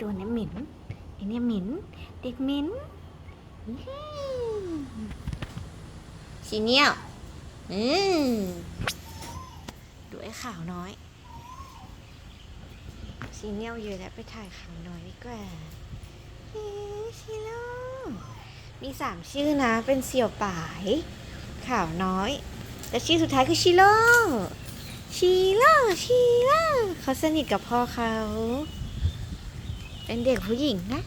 ตัวนี้เหม็นไอเนี่ยเหม็นเด็กเหม็นสีเนียวอืมดูไอ้ขาวน้อยสีเนียวเยอะแล้วไปถ่ายขาวน้อยดีกว่าเฮ้ชิโร่มีสามชื่อนะ เป็นเสี่ยวป่าย ขาวน้อยแต่ชื่อสุดท้ายคือชิโร่ชิโร่ชิโร่เขาสนิทกับพ่อเขา เป็นเด็กผู้หญิงนะ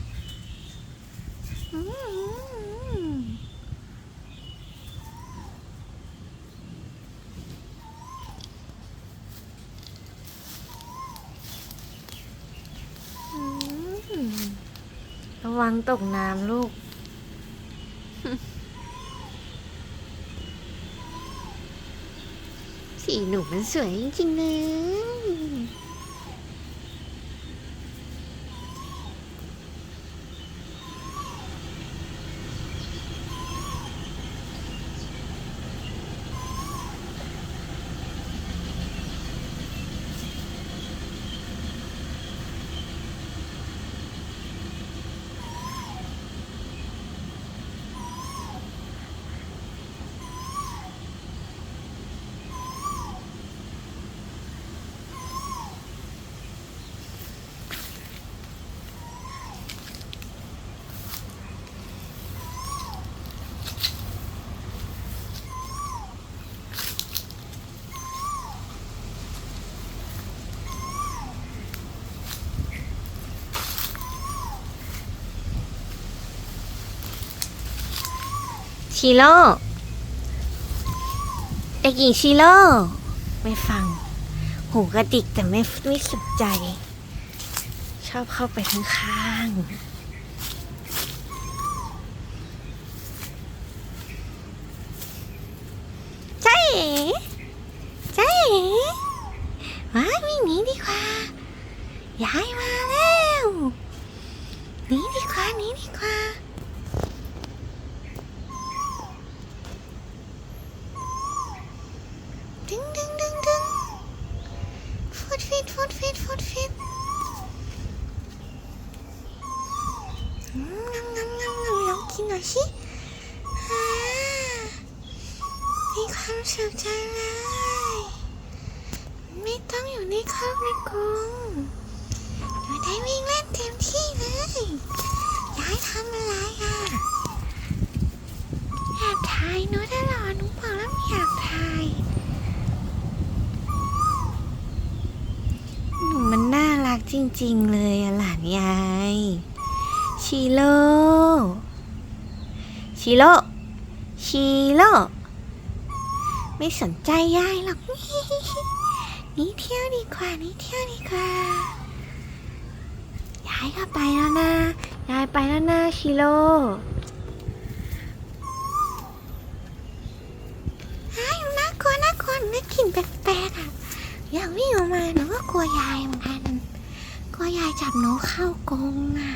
ระวังตกน้ำลูก สีหนูมันสวยจริงๆเลย ชิโร่เด็กหญิงชิโร่ไม่ฟัง หูกระดิกแต่ไม่ไม่สนใจ ชอบเข้าไปทั้งข้างๆใช่ใช่เอ๋ว้าวิ่งหนีดีกว่าย้ายมาแล้วหนีดีกว่าหนีดีกว่า ดึงดึงดึงดึงฟุดฟิตฟุดฟิตฟุดฟิตอืมงำงำงำงำลอง กินหน่อยสิมีความสุขจังเลย ไม่ต้องอยู่ในคอกในกรงอยู่ได้วิ่งเล่นเต็มที่เลยย้ายทำอะไรอะแอบถ่ายหนูตลอดหนูบอกแล้วไม่อยากถ่าย หนูมันน่ารักจริงๆเลยอะหลานยายชิโร่ ชิโร่ชิโร่ไม่สนใจยายหรอก นี่เที่ยวดีกว่า นี่เที่ยวดีกว่า ยายก็ไปแล้วนะ ยายไปแล้วนะชิโร่ายน่ากลัวน่ากลัวนึกกลิ่นแปลกๆอะ อยากวิ่งออกมาหนูก็กลัวยายเหมือนกัน กลัวยายจับหนูเข้ากรงอะ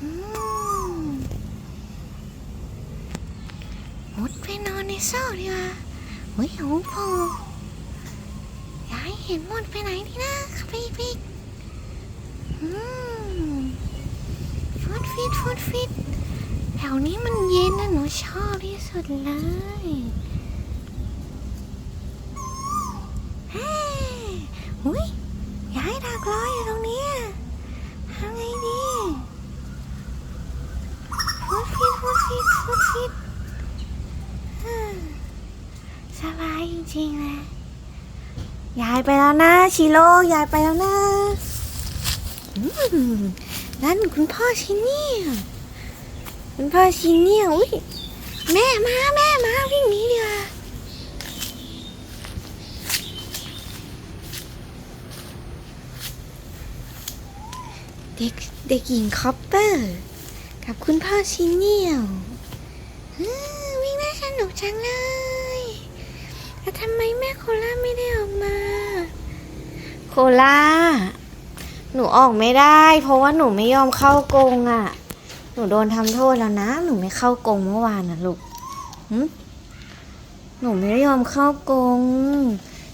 อืม มุดไปนอนในโซ่ดีกว่าเฮ้ยหูโผล่ยายเห็นหมดไปไหนดีนะเข้าไปอีกไปอีกอืมฟุดฟิตฟุดฟิตแถวนี้มันเย็นนะหนูชอบที่สุดเลยเฮ้ยอุ้ยย้ายดักรออยู่ตรงเนี้ยทำไงดีฟุดฟิตฟุดฟิตฟุดฟิตฮึ่มสบายจริงๆเลย ยายไปแล้วนะชิโร่ยายไปแล้วนะนั่นคุณพ่อชินเนี่ย คุณพ่อชินเนี่ยอุ้ยแม่มาแม่มาวิ่งหนีดีกว่เด็กเด็กหญิงคอปเปอร์ กับคุณพ่อชินเนี่ยวิ่งได้สนุกจังเลย แต่ทำไมแม่โคล่าไม่ได้ออกมา โคล่า หนูออกไม่ได้ เพราะว่าหนูไม่ยอมเข้ากรงอะ่ะ หนูโดนทำโทษแล้วนะ หนูไม่เข้ากรงเมื่อวานนะลูกหึหนูไม่ยอมเข้ากรง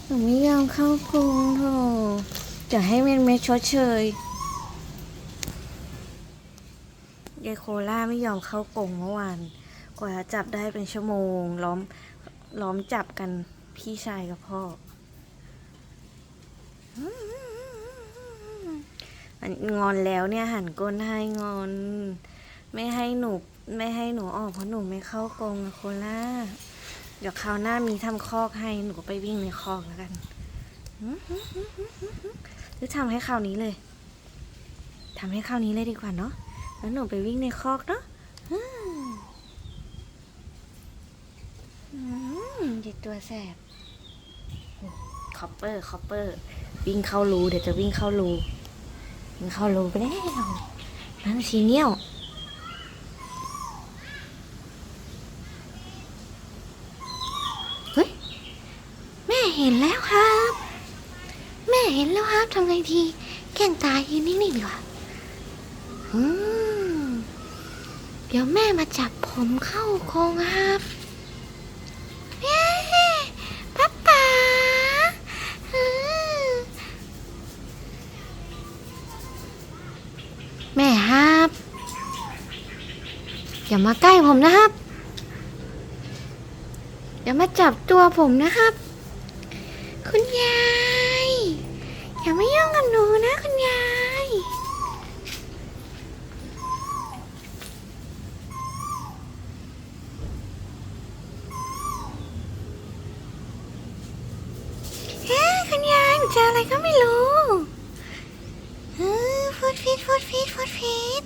หนูไม่ยอมเข้ากรงโธ่จะให้เมนเมชดเชยยายโคล่าไม่ยอมเข้ากรงเมื่อวาน กว่าจะจับได้เป็นชั่วโมง ล้อมล้อมจับกัน พี่ชายกับพ่อ อันงอนแล้วเนี่ยหันก้นให้งอน ไม่ให้หนูไม่ให้หนูออกเพราะหนูไม่เข้ากรงอะโคล่าเดี๋ยวคราวหน้ามีทำคอกให้หนูก็ไปวิ่งในคอกแล้วกันหรือทำให้คราวนี้เลยทำให้คราวนี้เลยดีกว่าเนาะแล้วหนูไปวิ่งในคอกเนาะเด็กตัวแสบ อปเปอร์คอปเปอร์ วิ่งเข้ารูเดี๋ยวจะวิ่งเข้ารูวิ่งเข้ารูไปแล้วนั่นชีเนียวเฮ้ยแม่เห็นแล้วครับ แม่เห็นแล้วครับทำไงทีแกล้งตายยืนนิ่งๆดีกว่าเดี๋ยวแม่มาจับผมเข้าโครงครับเย้ป๊าป๋าอืมแม่ครับ อย่ามาใกล้ผมนะครับ อย่ามาจับตัวผมนะครับ คุณยาย อย่ามายุ่งกับหนูนะคุณยาย เฮ้ยคุณยายเจออะไรก็ไม่รู้เออฟูดฟีดฟูดฟีดฟูดฟีด